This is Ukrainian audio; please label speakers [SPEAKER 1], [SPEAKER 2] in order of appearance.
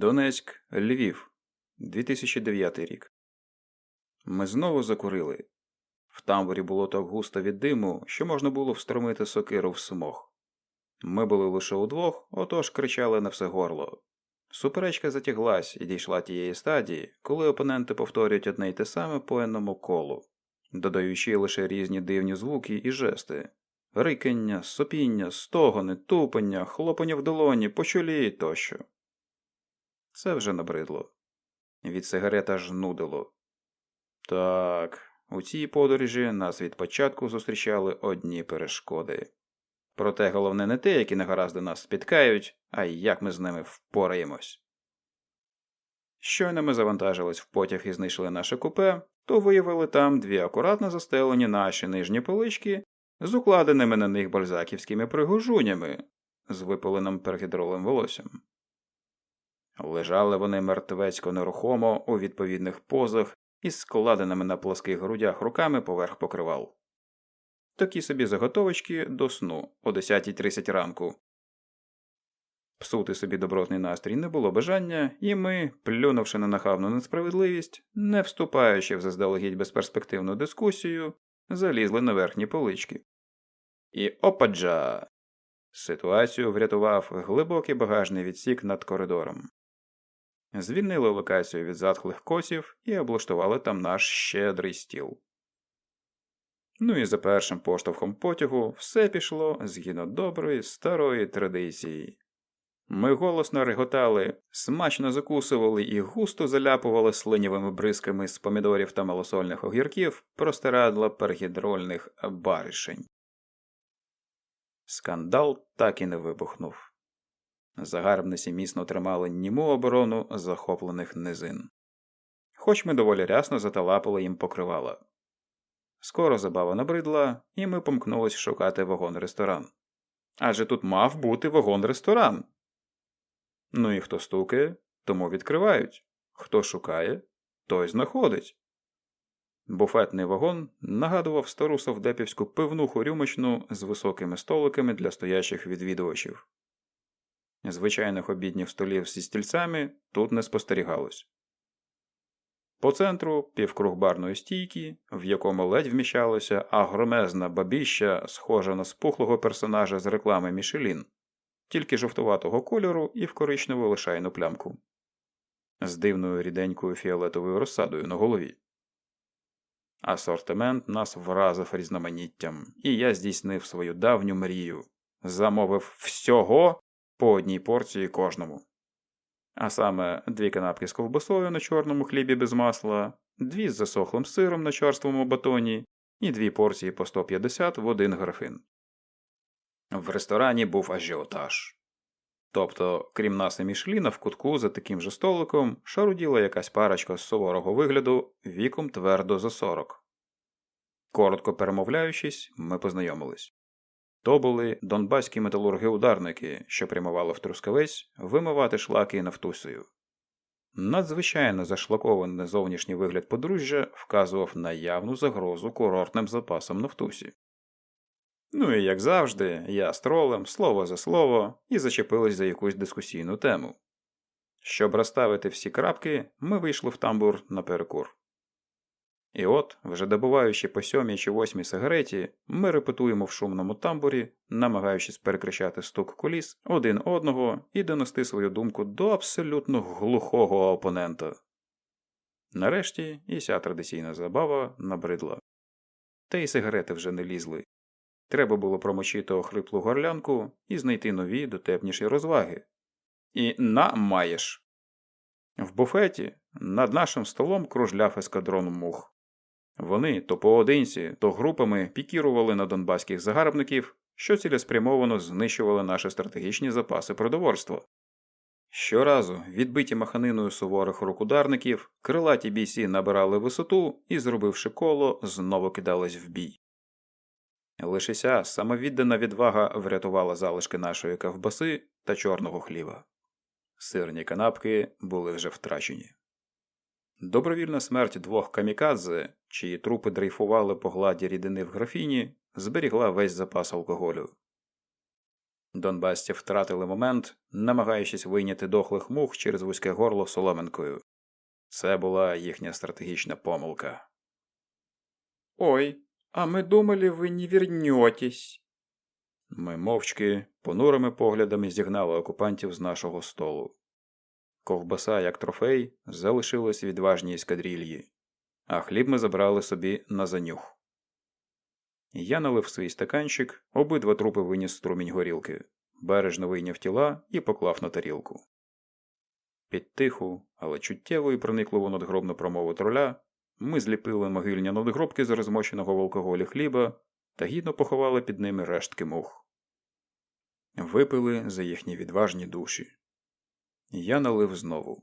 [SPEAKER 1] Донецьк, Львів, 2009 рік. Ми знову закурили. В тамбурі було так густо від диму, що можна було встромити сокиру в смог. Ми були лише удвох, отож кричали на все горло. Суперечка затяглась і дійшла тієї стадії, коли опоненти повторюють одне й те саме по енному колу, додаючи лише різні дивні звуки і жести рикання, сопіння, стогони, тупання, хлопання в долоні, по чолі тощо. Це вже набридло. Від сигарета ж нудило. Так, у цій подорожі нас від початку зустрічали одні перешкоди. Проте головне не те, які негаразди нас спіткають, а як ми з ними впораємось. Щойно ми завантажились в потяг і знайшли наше купе, то виявили там дві акуратно застелені наші нижні полички з укладеними на них бальзаківськими пригожунями з випаленим пергідролим волоссям. Лежали вони мертвецько нерухомо у відповідних позах із складеними на плоских грудях руками поверх покривал. Такі собі заготовочки до сну о 10.30 ранку. Псути собі добротний настрій не було бажання, і ми, плюнувши на нахабну несправедливість, не вступаючи в заздалегідь безперспективну дискусію, залізли на верхні полички. І опаджа! Ситуацію врятував глибокий багажний відсік над коридором. Звільнили локацію від затхлих косів і облаштували там наш щедрий стіл. Ну і за першим поштовхом потягу все пішло згідно доброї старої традиції. Ми голосно реготали, смачно закусували і густо заляпували слинявими бризками з помідорів та малосольних огірків простирадла перегідрольних баришень. Скандал так і не вибухнув. Загарбниці міцно тримали німу оборону захоплених низин. Хоч ми доволі рясно заталапали їм покривала. Скоро забава набридла, і ми помкнулись шукати вагон ресторан. Адже тут мав бути вагон ресторан. Ну і хто стукає, тому відкривають. Хто шукає, той знаходить. Буфетний вагон нагадував стару совдепівську пивнуху рюмочну з високими столиками для стоячих відвідувачів. Звичайних обідніх столів зі стільцями тут не спостерігалось. По центру півкруг барної стійки, в якому ледь вміщалося агромезна бабіща, схожа на спухлого персонажа з реклами Мішелін, тільки жовтуватого кольору і в коричневу лишайну плямку, з дивною ріденькою фіолетовою розсадою на голові. Асортимент нас вразив різноманіттям, і я здійснив свою давню мрію, замовив всього по одній порції кожному. А саме дві канапки з ковбасою на чорному хлібі без масла, дві з засохлим сиром на чорствому батоні і дві порції по 150 в один графин. В ресторані був ажіотаж. Тобто, крім нас і Мішліна, в кутку за таким же столиком шаруділа якась парочка з суворого вигляду віком твердо за сорок. Коротко перемовляючись, ми познайомились. То були донбаські металурги-ударники, що прямували в Трускавець вимивати шлаки нафтусею. Надзвичайно зашлакований зовнішній вигляд подружжя вказував на явну загрозу курортним запасам нафтусі. Ну і як завжди, я з тролем, слово за слово, і зачепились за якусь дискусійну тему. Щоб розставити всі крапки, ми вийшли в тамбур на перекур. І от, вже добуваючи по сьомій чи восьмій сигареті, ми репетуємо в шумному тамбурі, намагаючись перекричати стук коліс один одного і донести свою думку до абсолютно глухого опонента. Нарешті і ся традиційна забава набридла. Та й сигарети вже не лізли. Треба було промочити охриплу горлянку і знайти нові дотепніші розваги. І на маєш. В буфеті над нашим столом кружляв ескадрон мух. Вони то поодинці, то групами пікірували на донбаських загарбників, що цілеспрямовано знищували наші стратегічні запаси продовольства. Щоразу, відбиті маханиною суворих рукударників, крилаті бійці набирали висоту і, зробивши коло, знову кидались в бій. Лишися самовіддана відвага врятувала залишки нашої ковбаси та чорного хліба. Сирні канапки були вже втрачені. Добровільна смерть двох камікадзе, чиї трупи дрейфували по гладі рідини в графіні, зберігла весь запас алкоголю. Донбасці втратили момент, намагаючись вийняти дохлих мух через вузьке горло соломинкою. Це була їхня стратегічна помилка. Ой, а ми думали, ви не вернетесь. Ми мовчки, понурими поглядами зігнали окупантів з нашого столу. Ковбаса, як трофей, залишилась відважній ескадрильї, а хліб ми забрали собі на занюх. Я налив свій стаканчик, обидва трупи виніс струмінь горілки, бережно вийняв тіла і поклав на тарілку. Під тиху, але чуттєву і проникливу надгробну промову троля ми зліпили могильні надгробки з розмоченого в алкоголі хліба та гідно поховали під ними рештки мух. Випили за їхні відважні душі. Я налив знову.